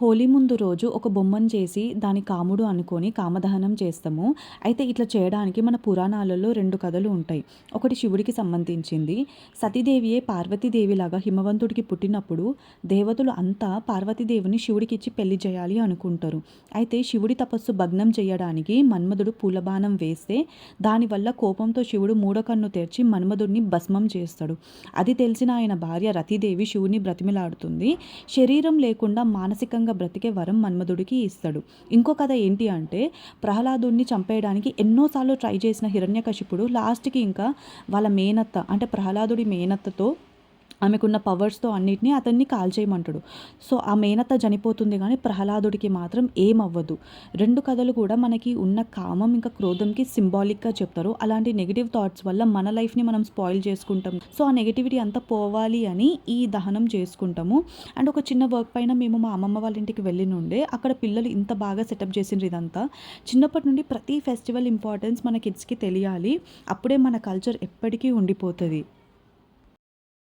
హోలీ ముందు రోజు ఒక బొమ్మను చేసి దాని కాముడు అనుకొని కామదహనం చేస్తాము. అయితే ఇట్లా చేయడానికి మన పురాణాలలో రెండు కథలు ఉంటాయి. ఒకటి శివుడికి సంబంధించింది. సతీదేవియే పార్వతీదేవిలాగా హిమవంతుడికి పుట్టినప్పుడు దేవతలు అంతా పార్వతీదేవిని శివుడికి ఇచ్చి పెళ్ళి చేయాలి అనుకుంటారు. అయితే శివుడి తపస్సు భగ్నం చేయడానికి మన్మధుడు పూలబాణం వేస్తే దానివల్ల కోపంతో శివుడు మూడో కన్ను తెరిచి మన్మధుడిని భస్మం చేస్తాడు. అది తెలిసిన ఆయన భార్య రతిదేవి శివుని బ్రతిమిలాడుతుంది. శరీరం లేకుండా మానసికంగా బ్రతికే వరం మన్మధుడికి ఇస్తాడు. ఇంకో కథ ఏంటి అంటే ప్రహ్లాదుడిని చంపేయడానికి ఎన్నోసార్లు ట్రై చేసిన హిరణ్యకశిపుడు లాస్ట్కి ఇంకా వాళ్ళ మేనత్త అంటే ప్రహ్లాదుడి మేనత్తతో ఆమెకున్న పవర్స్తో అన్నిటినీ అతన్ని కాల్చేయమంటాడు సో ఆ మేనత్త చనిపోతుంది కానీ ప్రహ్లాదుడికి మాత్రం ఏమవ్వదు. రెండు కథలు కూడా మనకి ఉన్న కామం ఇంకా క్రోధంకి సింబాలిక్గా చెప్తారు. అలాంటి నెగిటివ్ థాట్స్ వల్ల మన లైఫ్ని మనం స్పాయిల్ చేసుకుంటాం. సో ఆ నెగిటివిటీ అంతా పోవాలి అని ఈ దహనం చేసుకుంటాము. అండ్ ఒక చిన్న వర్క్ పైన మేము మా అమ్మమ్మ వాళ్ళ ఇంటికి వెళ్ళి నుండే అక్కడ పిల్లలు ఇంత బాగా సెటప్ చేసిండ్రు ఇదంతా. చిన్నప్పటి నుండి ప్రతి ఫెస్టివల్ ఇంపార్టెన్స్ మన కిడ్స్కి తెలియాలి. అప్పుడే మన కల్చర్ ఎప్పటికీ ఉండిపోతుంది.